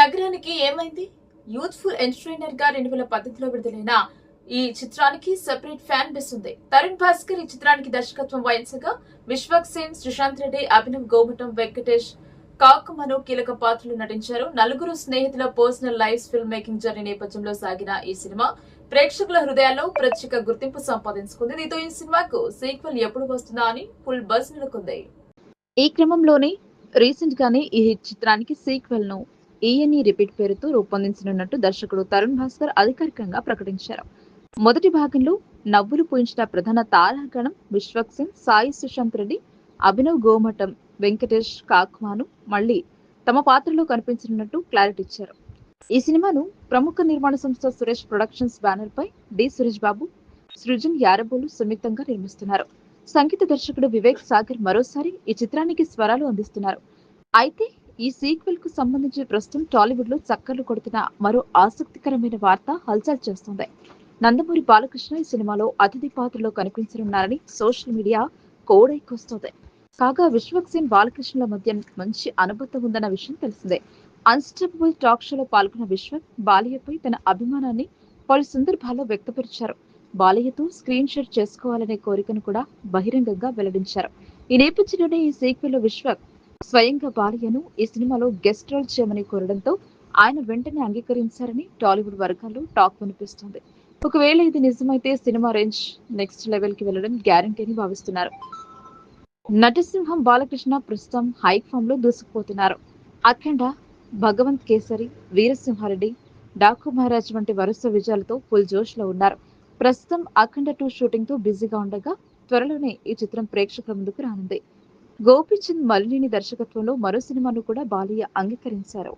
నగరానికి ఏమైంది? యూత్ఫుల్ ఎంటర్టైనర్గా రెండు వేల పద్ధతిలో విడుదలైన ఈ చిత్రానికి సెపరేట్ ఫ్యాన్ బేస్ ఉంది. తరుణ్ భాస్కర్ ఈ చిత్రానికి దర్శకత్వం వహించగా విశ్వక్ సేన్ శ్రీశాంత్ రెడ్డి అభినవ్ గోమటం వెంకటేష్ కాకుమను కీలక పాత్రలు నటించారు. నలుగురు స్నేహితుల personal life film making journey నేపథ్యంలో సాగిన ఈ సినిమా ప్రేక్షకుల హృదయాల్లో ప్రత్యేక గుర్తింపు సంపాదించుకుంది. దీంతో ఈ సినిమాకు సీక్వెల్ ఎప్పుడు వస్తుందా అని ఫుల్ బస్ నెలకొంది. ఈ క్రమంలోనే రీసెంట్ గానే ఈ చిత్రానికి సీక్వెల్ను ఈఎన్ఈ రిపీట్ పేరుతో రూపొందించనున్నట్టు దర్శకుడు తరుణ్ భాస్కర్ అధికారికంగా ప్రకటించారు. మొదటి భాగంలో నవ్వులు పూయించిన ప్రధాన తారాగణం విశ్వక్ సింగ్ సాయి సుశాంత్ రెడ్డి అభినవ్ గోమఠం వెంకటేష్ కాక్వాను మళ్ళీ తమ పాత్రలో కనిపించనున్నట్టు క్లారిటీ ఇచ్చారు. ఈ సినిమాను ప్రముఖ నిర్మాణ సంస్థ సురేష్ ప్రొడక్షన్స్ బ్యానర్ పై డి సురేష్ బాబు సృజన్ యారబోలు సుమితంగా నిర్మిస్తున్నారు. సంగీత దర్శకుడు వివేక్ సాగర్ మరోసారి ఈ చిత్రానికి స్వరాలు అందిస్తున్నారు. అయితే ఈ సీక్వెల్కు సంబంధించి ప్రస్తుతం టాలీవుడ్లో చక్కర్లు కొడుతున్న మరో ఆసక్తికరమైన వార్త హల్చల్ చేస్తుంది. నందమూరి బాలకృష్ణ ఈ సినిమాలో అతిథి పాత్రలో కనిపించనున్నారని సోషల్ మీడియా కోడైకొస్తుంది కాగా విశ్వక్ సింగ్ బాలకృష్ణుల మధ్య మంచి అనుబంధం ఉందన్న విషయం తెలిసిందే. అన్స్టబుల్ టాక్ షోలో పాల్గొన్న విశ్వక్ బాలయ్యపై తన అభిమానాన్ని పలు సందర్భాల్లో వ్యక్తపరిచారు. బాలయ్యతో స్క్రీన్ షేర్ చేసుకోవాలనే కోరికను కూడా బహిరంగంగా వెల్లడించారు. ఈ నేపథ్యంలోనే ఈ సీక్వెల్లో విశ్వక్ స్వయంగా బాలయ్యను ఈ సినిమాలో గెస్ట్ రోల్ చేయమని కోరడంతో ఆయన వెంటనే అంగీకరించారని టాలీవుడ్ వర్గాల్లో టాక్ వినిపిస్తుంది. ఒకవేళ ఇది నిజమైతే సినిమా రేంజ్ నెక్స్ట్ లెవెల్కి వెళ్ళడం గ్యారంటీ అని భావిస్తున్నారు. నటసింహం బాలకృష్ణ ప్రస్తుతం హైక్ ఫామ్లో దూసుకుపోతున్నారు. అఖండ భగవంత్ కేసరి వీరసింహారెడ్డి డాకు మహారాజ్ వంటి వరుస విజయాలతో ఫుల్ జోష్లో ఉన్నారు. ప్రస్తుతం అఖండ టూ షూటింగ్తో బిజీగా ఉండగా త్వరలోనే ఈ చిత్రం ప్రేక్షకుల ముందుకు రానుంది. గోపీచంద్ మలినిని దర్శకత్వంలో మరో సినిమాను కూడా బాలయ్య అంగీకరించారు.